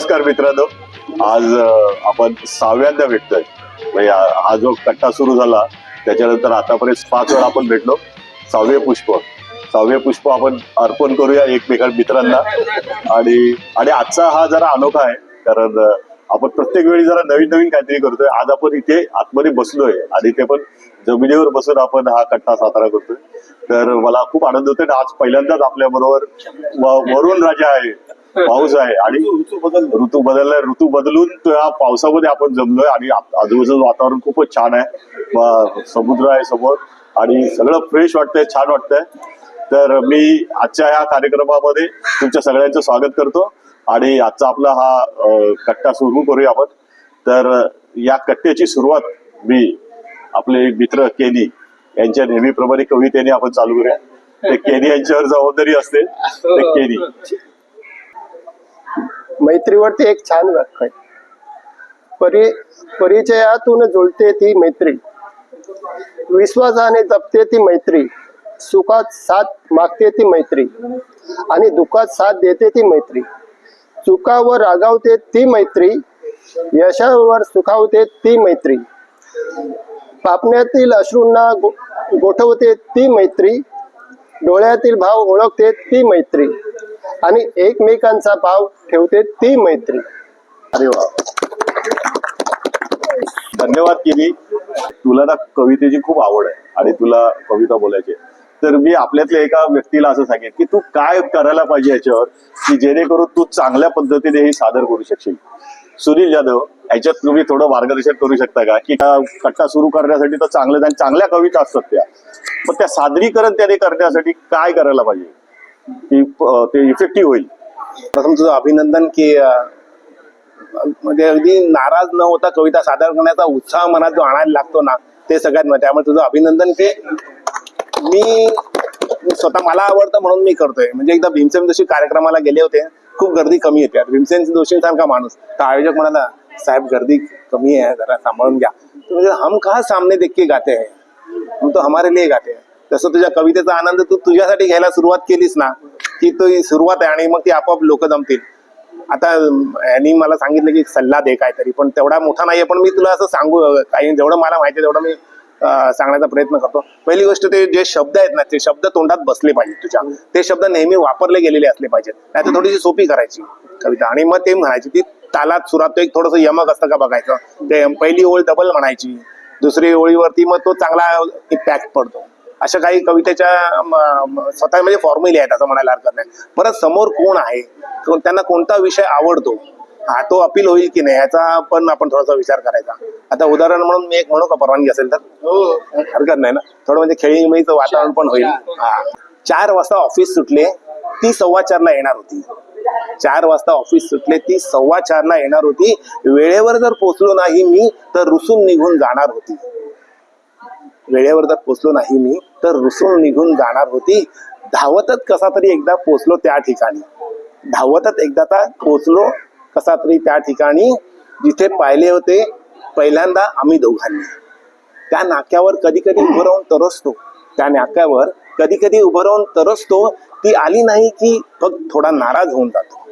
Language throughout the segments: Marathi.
नमस्कार मित्रांनो. आज आपण सहाव्यांदा भेटतोय. म्हणजे हा जो कट्टा सुरू झाला त्याच्यानंतर आतापर्यंत पाच वेळा आपण भेटलो. सहावे पुष्प. सहावे पुष्प आपण अर्पण करूया एकमेकां मित्रांना. आणि आणि आजचा हा जरा अनोखा आहे कारण आपण प्रत्येक वेळी जरा नवीन नवीन काहीतरी करतोय. आज आपण इथे आतमध्ये बसलोय आणि ते पण जमिनीवर बसून आपण हा कट्टा सातारा करतोय. तर मला खूप आनंद होतोय आणि आज पहिल्यांदाच आपल्या बरोबर वरुण राजा आहे. पाऊस आहे. आणि ऋतू बदल ऋतू बदलून त्या पावसामध्ये आपण जमलोय. आणि आजूबाजूचं वातावरण खूपच छान आहे. समुद्र आहे समोर. आणि सगळं फ्रेश वाटतंय छान वाटतंय. तर मी आजच्या ह्या कार्यक्रमामध्ये तुमच्या सगळ्यांचं स्वागत करतो. आणि आजचा आपला हा कट्टा सुरू करूया आपण. तर या कट्ट्याची सुरुवात मी आपले मित्र केनी यांच्या नेहमीप्रमाणे कवितेने आपण चालू करूया. ते केनी यांच्यावर जबाबदारी असते. ते केनी. हो, हो. मैत्रीवरती एक छान व्याख्या आहे. परि परिचयातून जुळते ती मैत्री. विश्वासाने जपते ती मैत्री. सुखात साथ मागते ती मैत्री. आणि दुःखात साथ देते ती मैत्री. चुकावर रागावते ती मैत्री. यशावर सुखावते ती मैत्री. पापण्यातील अश्रूंना गो- गोठवते ती मैत्री. डोळ्यातील भाव ओळखते ती मैत्री. आणि एकमेकांचा भाव ठेवते ती मैत्री. अरे वा. धन्यवाद केली तुला ना कवितेची खूप आवड आहे आणि तुला कविता बोलायची तर मी आपल्यातल्या एका व्यक्तीला असं सांगेन की तू काय करायला पाहिजे याच्यावर की जेणेकरून तू चांगल्या पद्धतीने हे सादर करू शकशील. सुनील जाधव याच्यात तुम्ही थोडं मार्गदर्शन करू शकता का? की कट्टा सुरू करण्यासाठी तर चांगल्या आणि चांगल्या कविता असतात त्या. मग त्या सादरीकरण त्याने करण्यासाठी काय करायला पाहिजे? की ते इफेक्टिव्ह होईल. प्रथम तुझं अभिनंदन की म्हणजे अगदी नाराज न होता कविता सादर करण्याचा उत्साह मनात जो आणायला लागतो ना ते सगळ्यात त्यामुळे तुझं अभिनंदन ते मी स्वतः मला आवडतं म्हणून मी करतोय. म्हणजे एकदा भीमसेन जोशी कार्यक्रमाला गेले होते खूप गर्दी कमी येते आता भीमसेन जोशींसारखा माणूस. तर आयोजक म्हणाला साहेब गर्दी कमी आहे जरा सांभाळून घ्या. म्हणजे हम कहा सामने देख के गाते हैं? हम तो हमारे लिए गाते हैं. तसं तुझ्या कवितेचा आनंद तू तुझ्यासाठी घ्यायला सुरुवात केलीस ना की तो सुरुवात आहे आणि मग ती आपोआप लोक जमतील. आता यांनी मला सांगितलं की सल्ला दे काहीतरी पण तेवढा मोठा नाहीये पण मी तुला असं सांगू काही जेवढं मला माहिती तेवढं मी सांगण्याचा प्रयत्न करतो. पहिली गोष्ट ते जे शब्द आहेत ना ते शब्द तोंडात बसले पाहिजे तुझ्या. ते शब्द नेहमी वापरले गेलेले असले पाहिजेत. नाही तर थोडीशी सोपी करायची कविता. आणि मग ते म्हणायची ती तालात सुरात एक थोडस यमक असतं का बघायचं? ते पहिली ओळ डबल म्हणायची. दुसरी ओळीवरती मग तो चांगला इम्पॅक्ट पडतो. अशा काही कवितेच्या स्वतः म्हणजे फॉर्म्युले आहेत असं म्हणायला हरकत नाही. परत समोर कोण आहे? त्यांना कोणता विषय आवडतो? हा तो अपील होईल की नाही याचा पण आपण थोडासा विचार करायचा. आता उदाहरण म्हणून मी एक म्हणू का परवानगी असेल तर? हरकत नाही ना? थोडं म्हणजे खेळीमेळीचं वातावरण पण होईल. हा. चार वाजता ऑफिस सुटले ती सव्वा चारला येणार होती. चार वाजता ऑफिस सुटले ती सव्वा चारला येणार होती. वेळेवर जर पोचलो नाही मी तर रुसून निघून जाणार होती. वेळेवर जर पोचलो नाही मी तर रुसून निघून जाणार होती. धावतच कसा तरी एकदा पोचलो त्या ठिकाणी. धावतच एकदा पोचलो कसा तरी त्या ठिकाणी. जिथे पाहिले होते पहिल्यांदा आम्ही दोघांनी. त्या नाक्यावर कधी कधी उभं राहून तरसतो. त्या नाक्यावर कधी कधी उभं राहून तरसतो. ती आली नाही की फक्त थोडा नाराज होऊन जातो.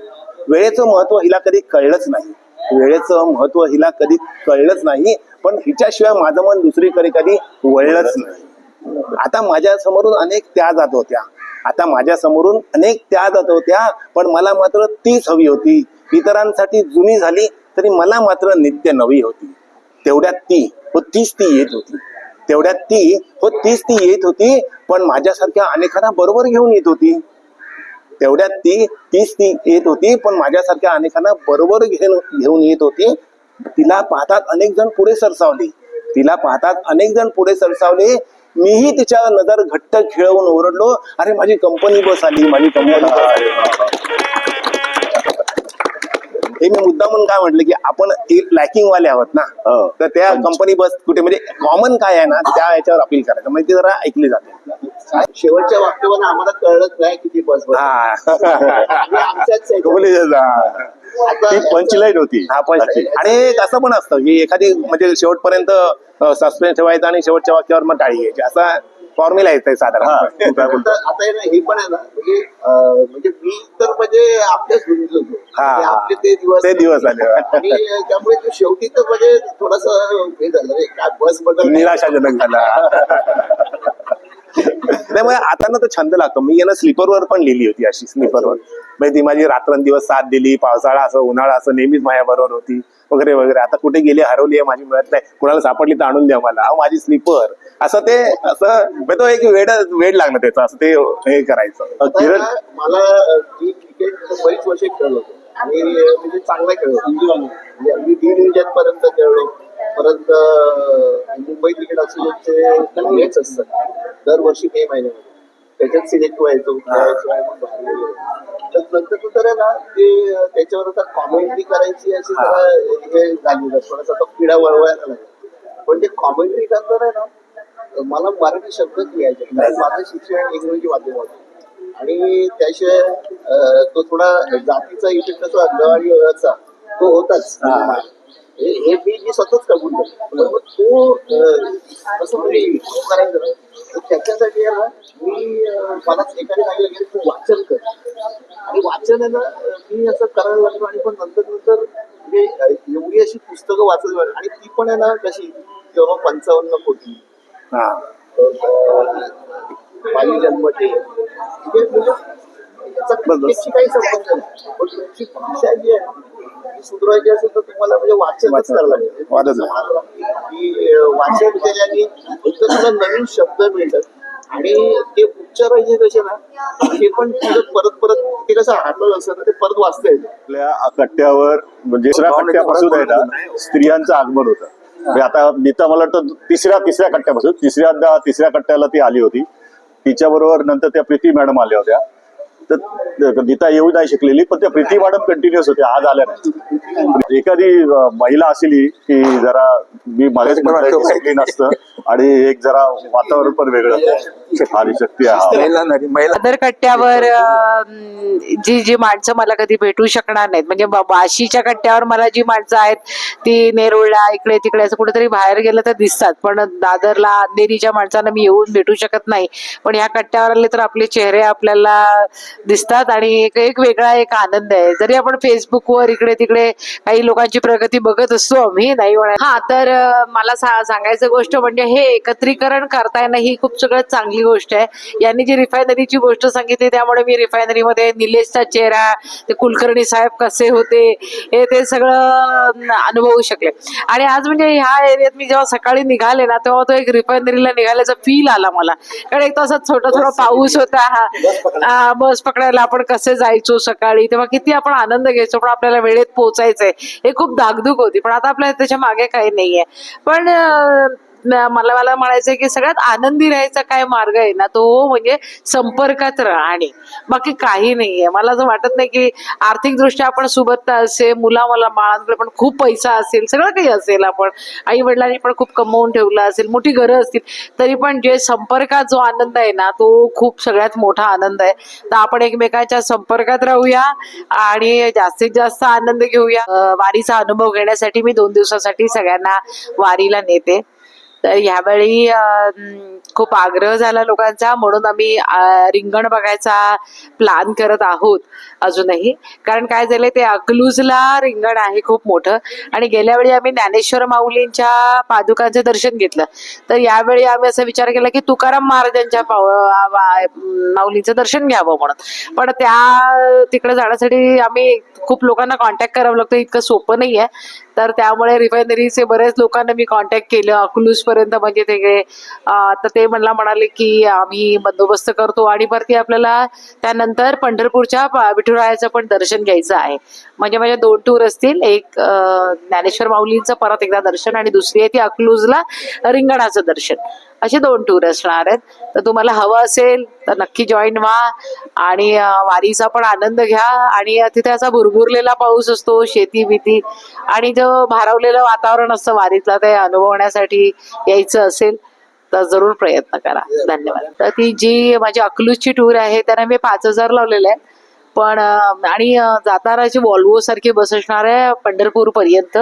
वेळेचं महत्त्व हिला कधी कळलंच नाही. वेळेचं महत्त्व हिला कधी कळलंच नाही. पण हिच्याशिवाय माझं मन दुसरीकडे कधी वळलंच नाही. आता माझ्या समोरून अनेक त्या जात होत्या. आता माझ्या समोरून अनेक त्या जात होत्या पण मला मात्र तीच हवी होती. इतरांसाठी जुनी झाली तरी मला मात्र नित्य नवी होती. तेवढ्यात ती हो तीच ती येत होती. तेवढ्यात ती हो तीच ती येत होती पण माझ्यासारख्या अनेकांना बरोबर घेऊन येत होती. तेवढ्यात ती तीच ती येत होती पण माझ्यासारख्या अनेकांना बरोबर घेऊन घेऊन येत होती. तिला पाहतात अनेक जण पुढे सरसावले. तिला पाहतात अनेक जण पुढे सरसावले मीही तिच्या नजर घट्ट खेळवून ओरडलो अरे माझी कंपनी बस आली माझी कंपनी बस आली. हे मी मुद्दा म्हणून काय म्हटलं की आपण लॅकिंग वाले आहोत ना हो. तर त्या कंपनी बस कुठे म्हणजे कॉमन काय आहे ना त्या याच्यावर अपील करायचं. म्हणजे ती जरा ऐकली जाते. शेवटच्या वाक्यावर आम्हाला कळलंच नाही किती बस हा. पंचलाईन होती. हा अच्छी. आणि असं पण असतं की एखादी म्हणजे शेवटपर्यंत सस्पेन्स ठेवायचा आणि शेवटच्या वाक्यावर मग टाळी घ्यायची. असा फॉर्म्युला येत हा साधारण. तू काय बोलतो आता आहे ना हे पण आहे ना म्हणजे अं, म्हणजे मी तर म्हणजे आपल्याच होतो. हा, म्हणजे हा. आपले ते दिवस ते दिवस आले. आणि त्यामुळे ते शेवटी तर म्हणजे थोडस हे झालं रे काय बस बदल निराशाजनक झाला. त्यामुळे आता ना तर छंद लागतो. मी ना स्लीपरवर पण लिहिली होती अशी स्लीपरवर. म्हणजे ती माझी रात्रंदिवस साथ दिली पावसाळा असं उन्हाळा असं नेहमीच माझ्या बरोबर होती वगैरे वगैरे. आता कुठे गेली हरवली आहे माझी मिळत नाही. कुणाला सापडली तर आणून द्या मला. अहो माझी स्लीपर. असं ते असं तो एक वेड वेड लागणार त्याचा. असं ते हे करायचं. किरण? मला क्रिकेट म्हणजे बरीच वर्ष खेळलो होतो. आणि म्हणजे चांगला खेळलो म्हणजे अगदी दीड डिव्हिजन पर्यंत खेळलो. परत मुंबई क्रिकेट असोसिएशनचे मॅच असतात दरवर्षी मे महिन्यामध्ये. त्याच्यात सिलेक्ट व्हायचो. तर नंतर तू तर आहे ना ते त्याच्यावर आता कॉमेंट्री करायची अशी जरा हे झाली थोडासा तो किडा वळवायला लागला. पण ते कॉमेंट्री करताना आहे ना मला मराठी शब्दच लिहायचे. माझं शिक्षण इंग्रजी माध्यमात आणि त्याशिवाय तो थोडा जातीचा इफेक्ट असा अंगवाडीचा तो होताच. हे हे मी स्वतःच पण मग तो कसं म्हणजे करायचं त्याच्यासाठी ना मी मला एकाने सांगितलं की तू वाचन कर. आणि वाचन आहे ना मी असं करायला लागलो आणि पण नंतर नंतर म्हणजे एवढी अशी पुस्तकं लागलो. आणि ती पण आहे ना कशी किंवा पंचावन्न कोटी. हा. माझी जन्मते म्हणजे काही संबंध नाही. पण तुमची भाषा जी आहे ती सुधारायची असेल तर तुम्हाला म्हणजे वाचनच वाचन. करायला लागेल वाचन. की अं, वाचन केल्याने एक तर तुला नवीन शब्द मिळतात आणि ते उच्चारायचे कसे ना ते पण परत परत ते कसं हातलं असं ना ते परत वाचता येतं. आपल्या कट्ट्यावर म्हणजे दुसऱ्या कट्ट्यापासून आहे ना स्त्रियांचं आगमन होतं. म्हणजे आता नीता मला वाटतं तिसऱ्या तिसऱ्या कट्ट्यापासून तिसऱ्या तिसऱ्या कट्ट्याला ती आली होती. तिच्या बरोबर नंतर त्या प्रीती मॅडम आल्या होत्या. तर नीता येऊ नाही शिकलेली पण त्या प्रीती मॅडम कंटिन्युअस होत्या आज आल्या नाही एखादी महिला असली की जरा मी शिकली नसतं आणि एक जरा वातावरण पण वेगळं आणि शक्ती अदर कट्ट्यावर जी जी माणसं मला कधी भेटू शकणार नाहीत म्हणजे वाशीच्या कट्ट्यावर मला जी माणसं आहेत ती नेरुळला इकडे तिकडे असं कुठेतरी बाहेर गेलं तर दिसतात पण दादरला अंधेरीच्या माणसांना मी येऊन भेटू शकत नाही. पण ह्या कट्ट्यावर आले तर आपले चेहरे आपल्याला दिसतात आणि एक एक वेगळा एक आनंद आहे. जरी आपण फेसबुकवर इकडे तिकडे काही लोकांची प्रगती बघत असतो आम्ही नाही म्हणा हा तर मला सा- सांगायचं गोष्ट म्हणजे हे एकत्रीकरण करता येणं ही खूप सगळ्यात चांगली गोष्ट आहे. यांनी जी रिफायनरीची गोष्ट सांगितली त्यामुळे मी रिफायनरीमध्ये निलेशचा चेहरा ते कुलकर्णी साहेब कसे होते हे ते सगळं अनुभवू शकले. आणि आज म्हणजे ह्या एरियात मी जेव्हा सकाळी निघाले ना तेव्हा तो एक रिफायनरीला निघाल्याचा फील आला मला. कारण एक तसा छोटा थोडा पाऊस होता हा, बस पकडायला आपण कसे जायचो सकाळी तेव्हा किती आपण आनंद घ्यायचो पण आपल्याला वेळेत पोहोचायचंय. हे खूप धाकधूक होती पण आता आपल्या त्याच्यामागे काही नाहीये. पण मला मला म्हणायचंय की सगळ्यात आनंदी राहायचा काय मार्ग आहे ना तो म्हणजे संपर्कात राहणे बाकी काही नाहीये. मला असं वाटत नाही की आर्थिकदृष्ट्या आपण सुबत्ता असेल मुला मला बाळांकडे पण खूप पैसा असेल सगळं काही असेल आपण. आई वडिलांनी पण खूप कमवून ठेवलं असेल मोठी घरं असतील तरी पण जे संपर्कात जो आनंद आहे ना तो खूप सगळ्यात मोठा आनंद आहे. तर आपण एकमेकांच्या संपर्कात राहूया आणि जास्तीत जास्त आनंद घेऊया. वारीचा अनुभव घेण्यासाठी मी दोन दिवसासाठी सगळ्यांना वारीला नेते. तर यावेळी खूप आग्रह झाला लोकांचा. म्हणून आम्ही रिंगण बघायचा प्लॅन करत आहोत अजूनही. कारण काय झालंय ते अकलूजला रिंगण आहे खूप मोठं. आणि गेल्या वेळी आम्ही ज्ञानेश्वर माऊलींच्या पादुकांचं दर्शन घेतलं. तर यावेळी आम्ही असा विचार केला की तुकाराम महाराजांच्या माऊलींचं दर्शन घ्यावं म्हणून. पण त्या तिकडे जाण्यासाठी आम्ही खूप लोकांना कॉन्टॅक्ट करावं लागतं. इतकं सोपं नाही आहे तर त्यामुळे रिफायनरीचे बरेच लोकांना मी कॉन्टॅक्ट केलं. अकलूजपर्यंत म्हणजे ते तर ते मला म्हणाले की आम्ही बंदोबस्त करतो आणि परती आपल्याला त्यानंतर पंढरपूरच्या विठुरायाचं पण दर्शन घ्यायचं आहे. म्हणजे माझ्या दोन टूर असतील. एक ज्ञानेश्वर माऊलींचं परत एकदा दर्शन आणि दुसरी आहे ती अकलूजला रिंगणाचं दर्शन. असे दोन टूर असणार आहेत. तर तुम्हाला हवं असेल तर नक्की जॉईन व्हा आणि वारीचा पण आनंद घ्या आणि तिथे असा भुरभुरलेला पाऊस असतो शेती भीती आणि जो भारावलेलं वातावरण असतं वारीतला ते अनुभवण्यासाठी यायचं असेल तर जरूर प्रयत्न करा. धन्यवाद. तर ती जी माझी अकलूजची टूर आहे त्यांना मी पाच हजार लावलेले आहे पण आणि जाताना जातानाची वॉल्वो सारखी बस असणार आहे पंढरपूर पर्यंत.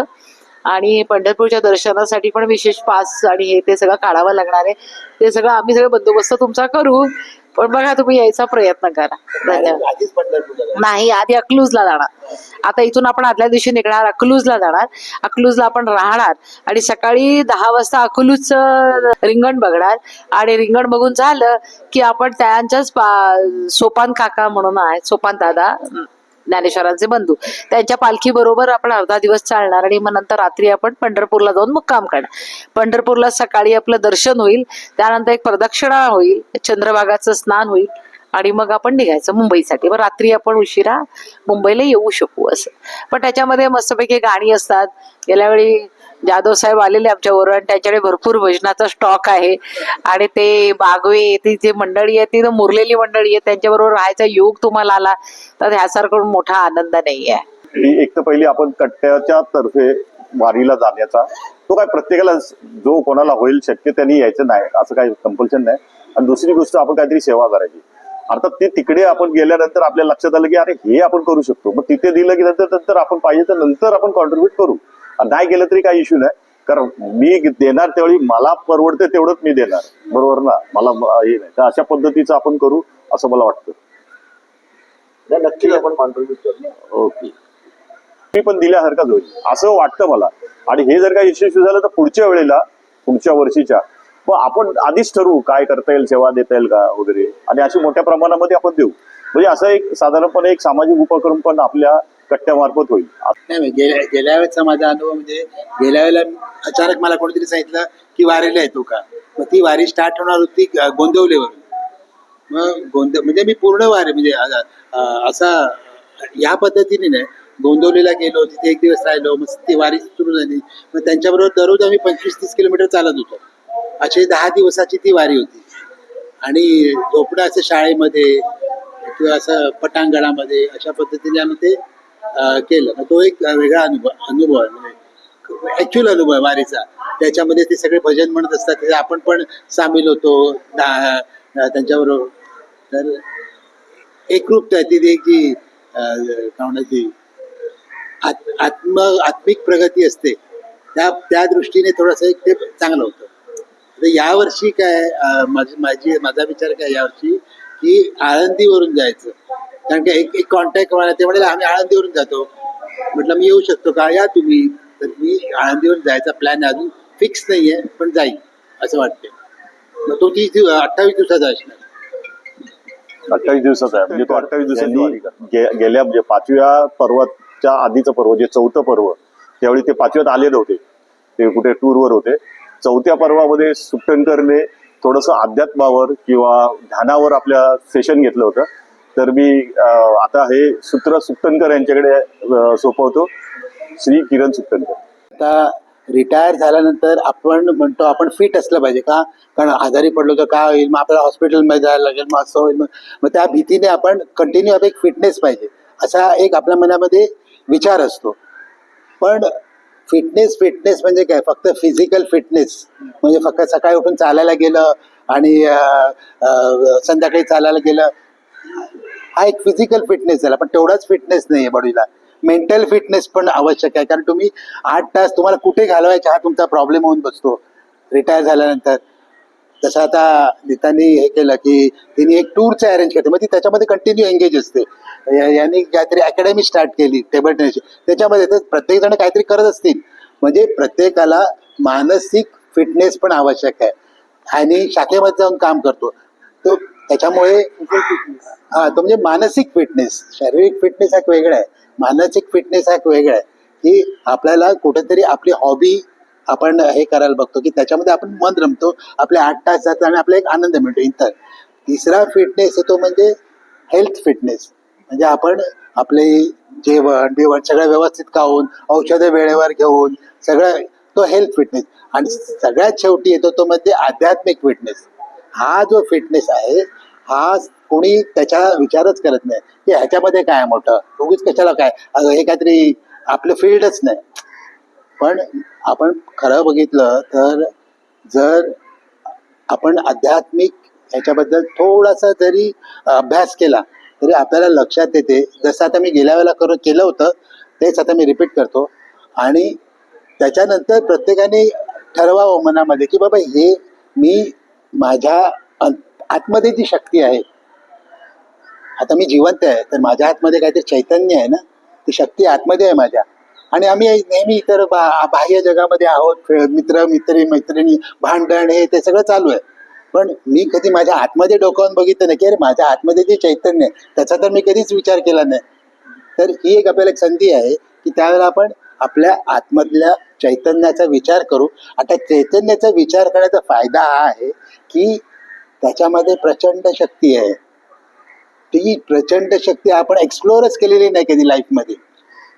आणि पंढरपूरच्या दर्शनासाठी पण विशेष पास आणि हे ते सगळं काढावं लागणार आहे. ते सगळं आम्ही सगळं बंदोबस्त तुमचा करू पण बघा तुम्ही यायचा प्रयत्न करा. धन्यवाद. नाही आधी अकलूजला जाणार. आता इथून आपण आदल्या दिवशी निघणार अकलूजला जाणार. अकलूजला आपण राहणार आणि सकाळी दहा वाजता अकलूजचं रिंगण बघणार. आणि रिंगण बघून झालं की आपण त्यांच्याच सोपान काका म्हणून आहेत सोपान दादा ज्ञानेश्वरांचे बंधू. त्यांच्या पालखी बरोबर आपण अर्धा दिवस चालणार आणि मग नंतर रात्री आपण पंढरपूरला जाऊन मुक्काम करणार. पंढरपूरला सकाळी आपलं दर्शन होईल त्यानंतर एक प्रदक्षिणा होईल चंद्रभागाचं स्नान होईल आणि मग आपण निघायचं मुंबईसाठी. मग रात्री आपण उशिरा मुंबईला येऊ शकू असं. पण त्याच्यामध्ये मस्तपैकी गाणी असतात. गेल्या वेळी जाधव साहेब आलेले आमच्याबरोबर आणि त्यांच्याकडे भरपूर भजनाचा स्टॉक आहे. आणि ते बागवे ती जी मंडळी आहे ती तर मुरलेली मंडळी आहे त्यांच्याबरोबर राहायचा योग तुम्हाला आला तर ह्यासारखा मोठा आनंद नाही आहे एक तर पहिली आपण कट्ट्याच्या तर्फे वारीला जाण्याचा तो काय प्रत्येकाला जो कोणाला होईल शक्य त्यांनी यायचं नाही असं काही कंपल्शन नाही. आणि दुसरी गोष्ट आपण काहीतरी सेवा करायची. अर्थात ते तिकडे आपण गेल्यानंतर आपल्या लक्षात आलं की अरे हे आपण करू शकतो. मग तिथे दिलं की नंतर नंतर आपण पाहिजे तर नंतर आपण कॉन्ट्रीब्युट करू. नाही गेलं तरी काही इश्यू नाही. कारण मी देणार त्यावेळी मला परवडते तेवढंच मी देणार. बरोबर ना? मला हे नाही. तर अशा पद्धतीचं आपण करू असं मला वाटतं. नाही, नक्कीच आपण ओके. मी पण दिल्यासारखाच होईल. असं वाटतं मला. आणि हे जर काही यशस्वी झालं तर पुढच्या वेळेला पुढच्या वर्षीच्या. मग आपण आधीच ठरवू काय करता येईल सेवा देता येईल का वगैरे. आणि अशी मोठ्या प्रमाणामध्ये आपण देऊ. म्हणजे असं एक साधारणपणे एक सामाजिक उपक्रम पण आपल्या कट्ट्यामार्फत होईल. नाही गेल्या गेल्या वेळेचा माझा अनुभव म्हणजे गेल्या वेळेला अचानक मला कोणीतरी सांगितलं की वारीला येतो का? मग ती वारी स्टार्ट होणार होती ग- गोंदवलेवरून मग गोंद म्हणजे मी पूर्ण वारी म्हणजे असा या पद्धतीने नाही गोंदवलीला गेलो तिथे एक दिवस राहिलो मग ती वारी सुरू झाली. मग त्यांच्याबरोबर दररोज आम्ही पंचवीस तीस किलोमीटर चालत होतो. अशी दहा दिवसाची ती वारी होती. आणि झोपडं असं शाळेमध्ये किंवा असं पटांगणामध्ये अशा पद्धतीने आम्ही ते केलं. तो एक वेगळा अनुभव अनुभव आहे. म्हणजे अनुभव आहे वारीचा. त्याच्यामध्ये ते सगळे भजन म्हणत असतात त्याच्यात आपण पण सामील होतो. त्यांच्याबरोबर. तर एकरूपता आहे ती जी अं, काय म्हणतात ती आत- आत्म आत्मिक प्रगती असते. त्या त्या दृष्टीने थोडंसं एक ते चांगलं होतं. तर यावर्षी काय माझी माझी माझा विचार काय यावर्षी की आळंदीवरून जायचं. कारण की एक एक कॉन्टॅक्ट मला ते म्हणाले आम्ही आळंदीवरून जातो. म्हटलं मी येऊ शकतो का? या तुम्ही. तर मी आळंदीवरून जायचा प्लॅन अजून फिक्स नाही आहे पण जाईल असं वाटते मग तो तीस दिवस अठ्ठावीस दिवसाचा असणार. अठ्ठावीस दिवसाचा आहे. म्हणजे तो अठ्ठावीस दिवसांनी गे- गेल्या म्हणजे पाचव्या पर्वाच्या आधीचं पर्व जे चौथं पर्व त्यावेळी ते पाचव्यात आले नव्हते. ते कुठे टूरवर होते. चौथ्या पर्वामध्ये सुट्टणकरने थोडस अध्यात्मावर किंवा ध्यानावर आपल्या सेशन घेतलं होतं. तर मी आता हे सूत्र सुक्तनकर यांच्याकडे सोपवतो. श्री किरण सुक्तनकर. आता रिटायर झाल्यानंतर आपण म्हणतो आपण फिट असलं पाहिजे का? कारण आजारी पडलो तर काय होईल? मग आपल्याला हॉस्पिटलमध्ये जायला लागेल मग असं होईल. मग त्या भीतीने आपण कंटिन्यू आता एक फिटनेस पाहिजे. असा एक आपल्या मनामध्ये विचार असतो. पण फिटनेस फिटनेस म्हणजे काय? फक्त फिजिकल फिटनेस म्हणजे फक्त सकाळी उठून चालायला गेलं आणि संध्याकाळी चालायला गेलं हा एक फिजिकल फिटनेस झाला पण तेवढाच फिटनेस नाही आहे बॉडीला. मेंटल फिटनेस पण आवश्यक आहे कारण तुम्ही आठ तास तुम्हाला कुठे घालवायचा हा तुमचा प्रॉब्लेम होऊन बसतो. रिटायर झाल्यानंतर. तसं आता नीतानी हे केलं की तिने एक टूरचं अरेंज करते मग ती त्याच्यामध्ये कंटिन्यू एंगेज असते. यांनी काहीतरी अकॅडमी स्टार्ट केली टेबल टेनिस त्याच्यामध्ये तर प्रत्येक जण काहीतरी करत असतील. म्हणजे प्रत्येकाला मानसिक फिटनेस पण आवश्यक आहे. आणि शाखेमध्ये जाऊन काम करतो. तो त्याच्यामुळे हा तो म्हणजे मानसिक फिटनेस शारीरिक फिटनेस हा एक वेगळा आहे. मानसिक फिटनेस हा एक वेगळा आहे की आपल्याला कुठेतरी आपली हॉबी आपण हे करायला बघतो की त्याच्यामध्ये आपण मन रमतो आपले आठ तास जातात आणि आपला एक आनंद मिळतो इतर. तिसरा फिटनेस येतो म्हणजे हेल्थ फिटनेस म्हणजे आपण आपले जेवण बिवण सगळं व्यवस्थित खाऊन औषधं वेळेवर घेऊन सगळं तो हेल्थ फिटनेस आणि सगळ्यात शेवटी येतो तो म्हणजे आध्यात्मिक फिटनेस हा जो फिटनेस आहे हा कोणी त्याचा विचारच करत नाही. की ह्याच्यामध्ये काय आहे मोठं? उगीच कशाला काय? अगं हे काहीतरी आपलं फील्डच नाही. पण आपण खरं बघितलं तर जर आपण आध्यात्मिक ह्याच्याबद्दल थोडासा जरी अभ्यास केला तरी आपल्याला लक्षात येते. जसं आता मी गेल्या वेळेला करत केलं होतं तेच आता मी रिपीट करतो. आणि त्याच्यानंतर प्रत्येकाने ठरवावं मनामध्ये की बाबा हे मी माझ्या आतमध्ये जी शक्ती आहे. आता मी जिवंत आहे तर माझ्या आतमध्ये काहीतरी चैतन्य आहे ना ती शक्ती आतमध्ये आहे माझ्या. आणि आम्ही नेहमी इतर बा- बाह्य जगामध्ये आहोत मित्र मित्री मैत्रिणी भांडण हे ते सगळं चालू आहे. पण मी कधी माझ्या आतमध्ये डोकावून बघितलं नाही की अरे माझ्या आतमध्ये जे चैतन्य आहे त्याचा तर मी कधीच विचार केला नाही. तर ही एक आपल्याला एक संधी आहे की त्यावेळेला आपण आपल्या आतमधल्या चैतन्याचा विचार करू. आता चैतन्याचा विचार करण्याचा फायदा हा आहे की त्याच्यामध्ये प्रचंड शक्ती आहे. ती प्रचंड शक्ती आपण एक्सप्लोरच केलेली नाही कधी लाईफमध्ये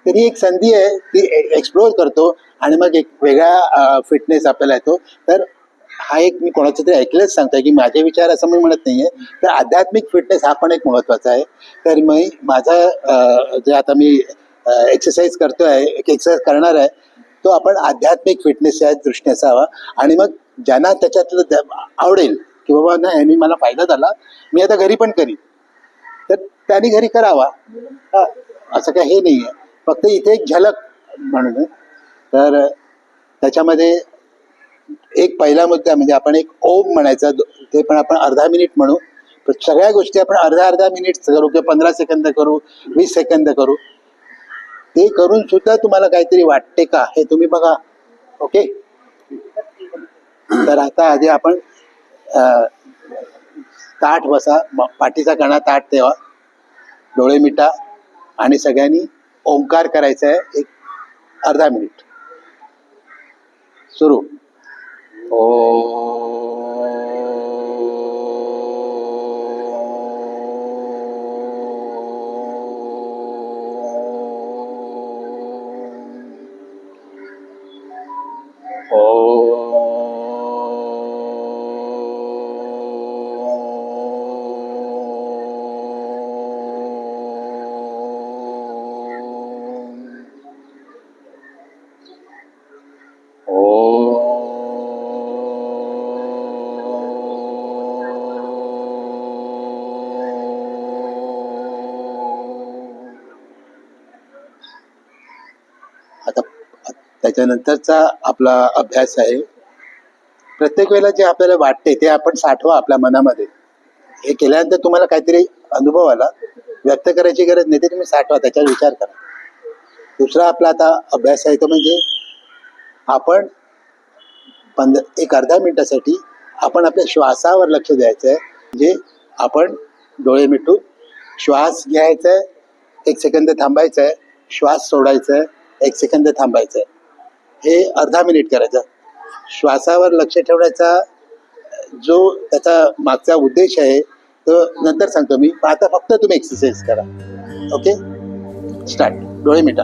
तर ही एक संधी आहे ती एक्सप्लोअर करतो आणि मग एक वेगळा फिटनेस आपल्याला येतो. तर हा एक मी कोणाचं तरी ऐकलंच सांगतोय की माझे विचार असं मी म्हणत नाही आहे तर आध्यात्मिक फिटनेस हा पण एक महत्त्वाचा आहे. तर मी माझा जे आता मी एक्सरसाइज करतोय एक एक्सरसाइज करणार आहे तो आपण आध्यात्मिक फिटनेसच्या दृष्टीने असावा. आणि मग ज्यांना त्याच्यातलं आवडेल की बाबा नाही यांनी मला फायदा झाला मी आता घरी पण करीन. तर त्यांनी घरी करावा. असं काही हे नाही आहे फक्त इथे एक झलक म्हणून. तर त्याच्यामध्ये एक पहिला मुद्दा म्हणजे आपण एक ओम म्हणायचा ते पण आपण अर्धा मिनिट म्हणू. सगळ्या गोष्टी आपण अर्धा अर्धा मिनिट करू किंवा पंधरा सेकंद करू वीस सेकंद करू. ते करून सुद्धा तुम्हाला काहीतरी वाटते का हे तुम्ही बघा. ओके? तर आता आधी आपण ताठ बसा पाठीचा कणा ताठ ठेवा डोळे मिटा आणि सगळ्यांनी ओंकार करायचा आहे एक अर्धा मिनिट. सुरू. ओ. आता त्याच्यानंतरचा आपला अभ्यास आहे. प्रत्येक वेळेला जे आपल्याला वाटते ते आपण साठवा आपल्या मनामध्ये. हे केल्यानंतर तुम्हाला काहीतरी अनुभव आला. व्यक्त करायची गरज नाही ते तुम्ही साठवा त्याच्यावर विचार करा. दुसरा आपला आता अभ्यास आहे तो म्हणजे आपण पंध एक अर्धा मिनिटासाठी आपण आपल्या श्वासावर लक्ष द्यायचं आहे म्हणजे आपण डोळे मिटून श्वास घ्यायचा आहे एक सेकंद थांबायचं आहे श्वास सोडायचा आहे एक सेकंद थांबायचं आहे हे अर्धा मिनिट करायचं. श्वासावर लक्ष ठेवण्याचा जो त्याचा मागचा उद्देश आहे तो नंतर सांगतो मी. आता फक्त तुम्ही एक्सरसाइज करा. ओके स्टार्ट डोळे मिटा.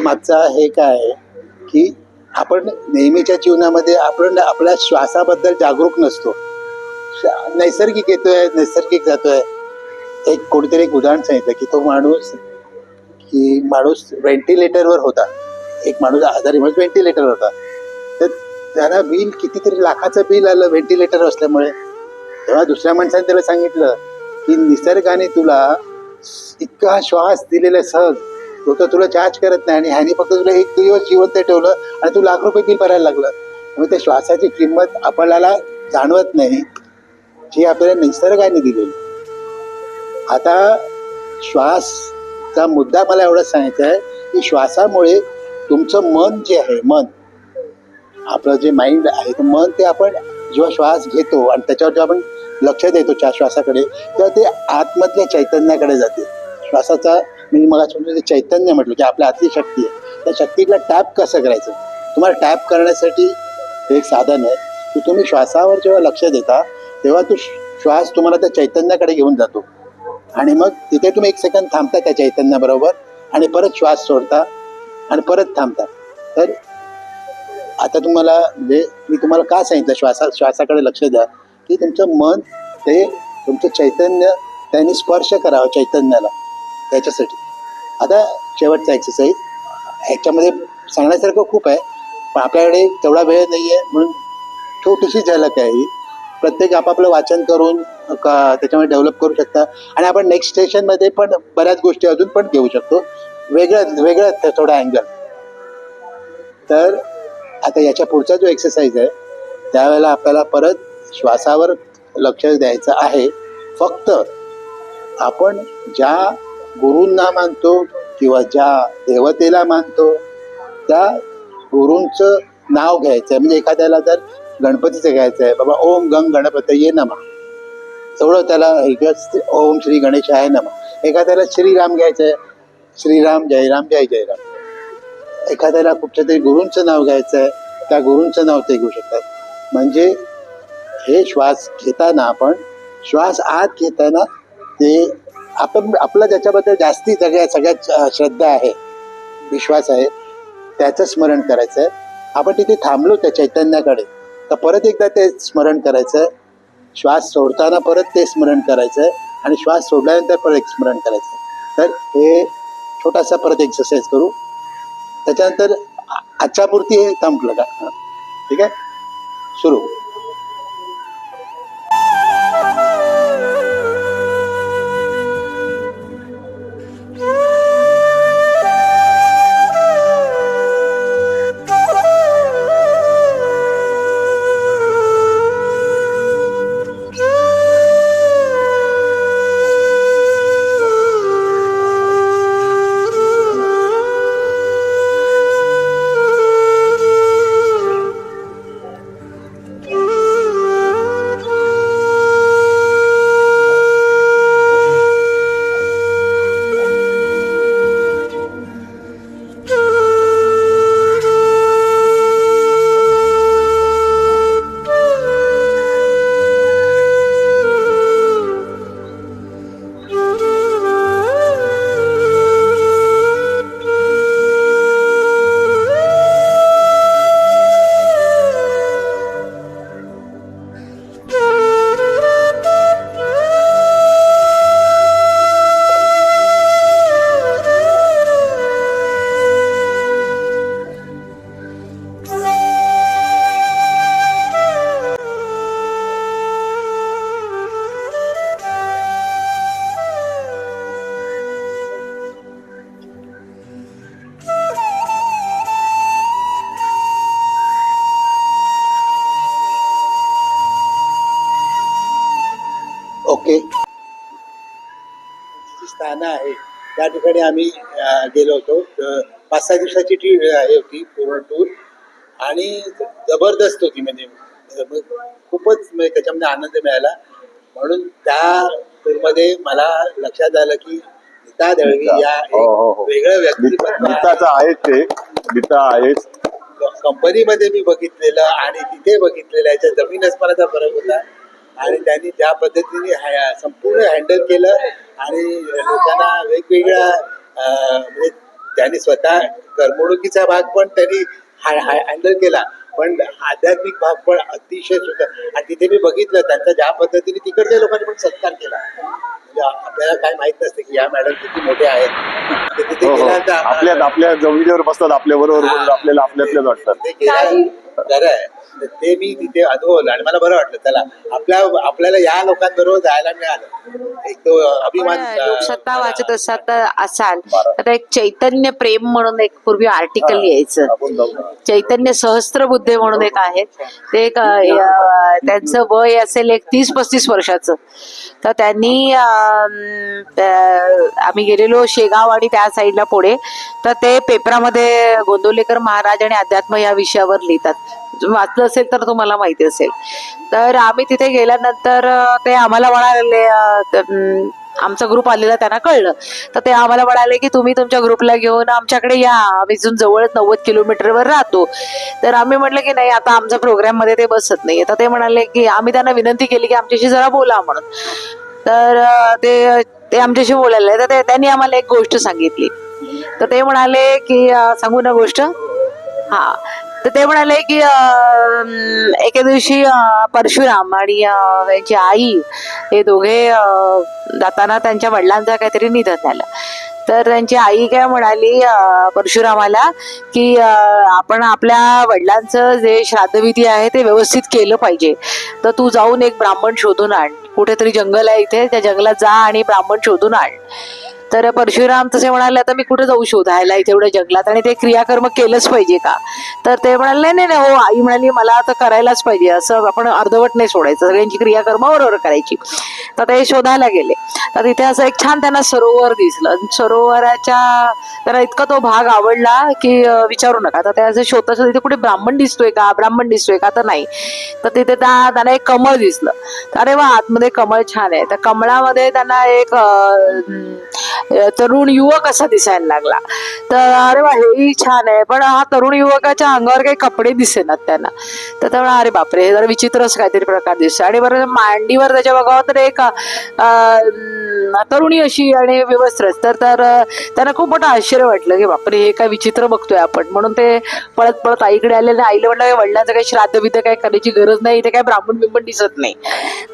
मागचा हे काय आहे? की आपण नेहमीच्या जीवनामध्ये आपण आपल्या श्वासाबद्दल जागरूक नसतो. श्वा- नैसर्गिक येतोय नैसर्गिक जातोय. एक कोणीतरी एक उदाहरण सांगितलं की तो माणूस की माणूस व्हेंटिलेटरवर होता. एक माणूस आजारी माणूस व्हेंटिलेटरवर होता. तर त्याला बिल कितीतरी लाखाचं बिल आलं व्हेंटिलेटर असल्यामुळे. तेव्हा दुसऱ्या माणसाने त्याला सांगितलं की निसर्गाने तुला इतका श्वास दिलेला सहज. तो तर तुला चार्ज करत नाही आणि ह्याने फक्त तुला एक दिवस जिवंत ठेवलं आणि तू लाख रुपये बिल भरायला लागलं. मग त्या श्वासाची किंमत आपल्याला जाणवत नाही जी आपल्याला निसर्गाने दिलेली. आता श्वासचा मुद्दा मला एवढंच सांगायचा आहे की श्वासामुळे तुमचं मन जे आहे मन आपलं जे माइंड आहे ते मन ते आपण जेव्हा श्वास घेतो आणि त्याच्यावर जेव्हा आपण लक्ष देतो त्या श्वासाकडे तेव्हा ते आतमधल्या चैतन्याकडे जाते. श्वासाचा मी मग जे चैतन्य म्हटलं की आपल्या आतली शक्ती आहे. त्या शक्तीला टॅप कसं करायचं? तुम्हाला टॅप करण्यासाठी एक साधन आहे की तुम्ही श्वासावर जेव्हा लक्ष देता तेव्हा तो श्वास तुम्हाला त्या चैतन्याकडे घेऊन जातो. आणि मग तिथे तुम्ही एक सेकंद थांबता त्या चैतन्याबरोबर आणि परत श्वास सोडता आणि परत थांबता. तर आता तुम्हाला जे मी तुम्हाला का सांगितलं श्वासा श्वासाकडे लक्ष द्या की तुमचं मन ते तुमचं चैतन्य त्यांनी स्पर्श करावं चैतन्याला. त्याच्यासाठी. आता शेवटचा एक्सरसाइज ह्याच्यामध्ये सांगण्यासारखं खूप आहे. पण आपल्याकडे तेवढा वेळ नाही आहे म्हणून छोटीशी झलक आहे ही. प्रत्येक आपापलं वाचन करून का त्याच्यामध्ये डेव्हलप करू शकता. आणि आपण नेक्स्ट स्टेशनमध्ये पण बऱ्याच गोष्टी अजून पण घेऊ शकतो. वेगळं वेगळं थोडा अँगल तर आता याच्या पुढचा जो एक्सरसाइज आहे त्यावेळेला आपल्याला परत श्वासावर लक्ष द्यायचं आहे. फक्त आपण ज्या गुरूंना मानतो किंवा ज्या देवतेला मानतो त्या गुरूंचं नाव घ्यायचं आहे म्हणजे एखाद्याला जर गणपतीचं घ्यायचं आहे बाबा ओम गंग गणपतये नमा. एवढं त्याला ओम श्री गणेश आहे नमा. एखाद्याला श्रीराम घ्यायचं आहे श्रीराम जयराम जय जयराम. एखाद्याला कुठच्या तरी गुरूंचं नाव घ्यायचं आहे त्या गुरूंचं नाव ते घेऊ शकतात. म्हणजे हे श्वास घेताना आपण श्वास आत घेताना ते आपण आपलं ज्याच्याबद्दल जास्ती सगळ्या सगळ्यात श्रद्धा आहे विश्वास आहे त्याचं स्मरण करायचं. आहे आपण तिथे थांबलो त्या चैतन्याकडे तर परत एकदा ते स्मरण करायचं. श्वास सोडताना परत ते स्मरण करायचं आहे आणि श्वास सोडल्यानंतर परत एक स्मरण करायचं. तर हे छोटासा परत एक्सरसाइज करू. त्याच्यानंतर आ- आजच्या पुरती हे थांबलं का? ठीक आहे? सुरू. त्या ठिकाणी आम्ही गेलो होतो. पाच सहा दिवसाची टी हे होती पूर्ण टूर आणि जबरदस्त होती म्हणजे खूपच म्हणजे त्याच्यामध्ये आनंद मिळाला. म्हणून त्या टूरमध्ये मला लक्षात आलं की नीता दळवी या एक हो, हो, हो. वेगळं व्यक्तिमत्व आहे. आहेच ते. गीता आहेच कंपनीमध्ये मी बघितलेलं आणि तिथे बघितलेलं याच्या जमीन अस्मानाचा फरक होता. आणि त्यांनी ज्या पद्धतीने हा- संपूर्ण हँडल केलं आणि लोकांना वेगवेगळ्या म्हणजे त्यांनी स्वतः करमणुकीचा भाग पण त्यांनी हँडल केला. पण आध्यात्मिक भाग पण अतिशय सुंदर. आणि तिथे मी बघितलं त्यांचा ज्या पद्धतीने तिकडच्या लोकांनी पण सत्कार केला. म्हणजे आपल्याला काय माहीत नसते की या मॅडम किती मोठे आहेत. हो हो. आपल्या आपल्या जमिनीवर बसतात आपल्या बरोबर. आपल्याला आपल्यातल्याच वाटतात. खरं आहे. ते मी तिथे अनुभवलं आणि मला बरं वाटलं चला आपल्या आपल्याला या लोकांबरोबर जायला मिळालं. एक तो अभिमान लोकसत्ता वाचत असतात तर असाल तर एक चैतन्य प्रेम म्हणून एक पूर्वी आर्टिकल यायचं. चैतन्य सहस्त्रबुद्धे म्हणून एक आहेत ते एक त्यांचं वय असेल एक तीस पस्तीस वर्षाचं. तर त्यांनी आम्ही गेलेलो शेगाव आणि त्या साईडला पुढे. तर ते पेपरामध्ये गोंदवलेकर महाराज आणि अध्यात्म या विषयावर लिहितात. वाचलं असेल तर तुम्हाला माहिती असेल. तर आम्ही तिथे गेल्यानंतर ते आम्हाला म्हणाले आमचा ग्रुप आलेला त्यांना कळलं. तर ते आम्हाला म्हणाले की तुम्ही तुमच्या ग्रुपला घेऊन आमच्याकडे या. आम्ही इथून जवळ नव्वद किलोमीटरवर राहतो. तर आम्ही म्हटलं की नाही आता आमच्या प्रोग्राममध्ये ते बसत नाही तर ते म्हणाले की आम्ही त्यांना विनंती केली की आमच्याशी जरा बोला म्हणून. तर ते ते आमच्याशी बोलायला तर ते- त्यांनी आम्हाला एक गोष्ट सांगितली. तर ते म्हणाले की सांगू ना गोष्ट? हा. तर ते म्हणाले की एके दिवशी परशुराम आणि त्यांची आई हे दोघे जाताना त्यांच्या वडिलांचं काहीतरी निधन झालं. तर त्यांची आई काय म्हणाली परशुरामाला की आपण आपल्या वडिलांचं जे श्राद्धविधी आहे ते व्यवस्थित केलं पाहिजे. तर तू जाऊन एक ब्राह्मण शोधून आण. कुठेतरी जंगल आहे इथे त्या जंगलात जा आणि ब्राह्मण शोधून आण. तर परशुराम तसे म्हणाले आता मी कुठे जाऊ शोधायला? इथे एवढ्या जंगलात आणि ते क्रियाकर्म केलंच पाहिजे का? तर ते म्हणाले नाही नाही नाही, हो आई म्हणाली मला आता करायलाच पाहिजे असं आपण अर्धवट नाही सोडायचं सगळ्यांची क्रियाकर्म बरोबर करायची. तर ते शोधायला गेले. तर तिथे असं एक छान त्यांना सरोवर दिसलं. सरोवराच्या त्यांना इतका तो भाग आवडला की विचारू नका. तर ते असं शोधत तिथे कुठे ब्राह्मण दिसतोय का? ब्राह्मण दिसतोय का? तर नाही. तर तिथे त्यांना एक कमळ दिसलं. अरे वा आतमध्ये कमळ छान आहे. तर कमळामध्ये त्यांना एक तरुण युवक असा दिसायला लागला. तर अरे वा हेही छान आहे. पण हा तरुण युवकाच्या अंगावर काही कपडे दिसेनात त्यांना. तर ते म्हणा अरे बापरे हे जरा विचित्रच काहीतरी प्रकार दिसतो आणि बरं मांडीवर त्याच्या बघावं तर एक तरुणी अशी आणि व्यवस्थित तर तर त्यांना खूप मोठं आश्चर्य वाटलं की बापरे हे काय विचित्र बघतोय आपण. म्हणून ते पळत पळत आईकडे आले आणि आईला म्हटलं वडिलांचं काही श्राद्ध बिद्ध काय करायची गरज नाही. इथे काय ब्राह्मण बिंबण दिसत नाही.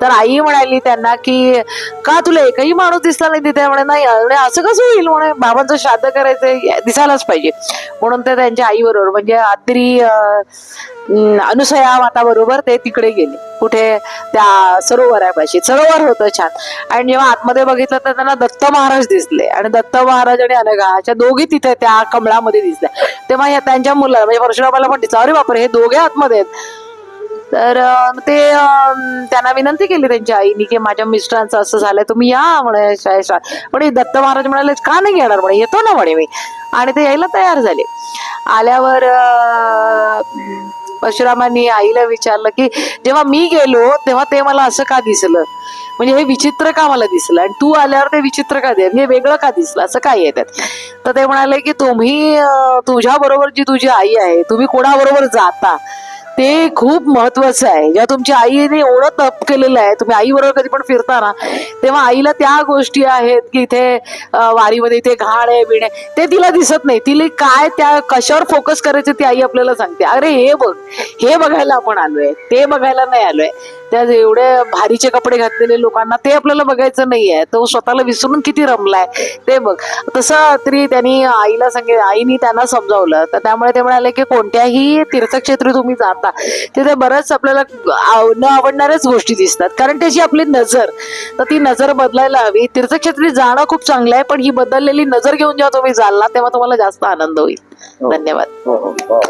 तर आई म्हणाली त्यांना की का तुला एकही माणूस दिसला नाही तिथे? म्हणे नाही अरे असं कसं होईल म्हणे? बाबांचं श्राद्ध करायचं दिसायलाच पाहिजे. म्हणून ते त्यांच्या आई म्हणजे बरोबर म्हणजे आत्री अनुसया माताबरोबर ते तिकडे गेले. कुठे? त्या सरोवरापाशी सरोवर होतं छान. आणि जेव्हा आतमध्ये बघितलं तर त्यांना दत्त महाराज दिसले. आणि दत्त महाराज आणि अनघा अशा दोघी तिथे त्या कमळामध्ये दिसल्या. तेव्हा ह्या त्यांच्या मुलाला म्हणजे परशुरामाला पण दिसलं. अरे बापरे हे दोघे आतमध्ये आहेत. तर ते त्यांना विनंती केली त्यांच्या आईनी की माझ्या मिस्टरांचं असं झालंय तुम्ही या म्हणे शाळेत पण हे दत्त महाराज म्हणाले का नाही येणार? म्हणे येतो ना म्हणे मी. आणि ते यायला तयार झाले. आल्यावर परशुरामांनी आईला विचारलं की जेव्हा मी गेलो तेव्हा ते मला असं का दिसलं? म्हणजे हे विचित्र का मला दिसलं? आणि तू आल्यावर ते विचित्र का दे हे वेगळं का दिसलं? असं काय येतात तर ते म्हणाले की तुम्ही तुझ्या बरोबर जी तुझी आई आहे तुम्ही कोणाबरोबर जाता? ते खूप महत्वाचं आहे. जेव्हा तुमची आईने एवढं तप केलेलं आहे तुम्ही आईबरोबर कधी पण फिरता ना तेव्हा आईला त्या गोष्टी आहेत की इथे वारीमध्ये इथे घाण आहे बिण आहे ते तिला दिसत नाही. तिला काय त्या कशावर फोकस करायचं ती आई आपल्याला सांगते. अरे हे बघ हे बघायला आपण आलोय ते बघायला नाही आलोय. त्या एवढे भारीचे कपडे घातलेले लोकांना ते आपल्याला बघायचं नाहीये. तो स्वतःला विसरून किती रमलाय. ते बघ. तसं तरी त्यांनी आईला सांगितलं आईनी त्यांना समजावलं. तर त्यामुळे ते म्हणाले की कोणत्याही तीर्थक्षेत्री तुम्ही जाता तिथे बरंच आपल्याला न आवडणाऱ्याच गोष्टी दिसतात. कारण त्याची आपली नजर तर ती नजर बदलायला हवी. तीर्थक्षेत्री जाणं खूप चांगलं आहे पण ही बदललेली नजर घेऊन जेव्हा तुम्ही जाल ना तेव्हा तुम्हाला जास्त आनंद होईल. धन्यवाद. हो, हो, हो.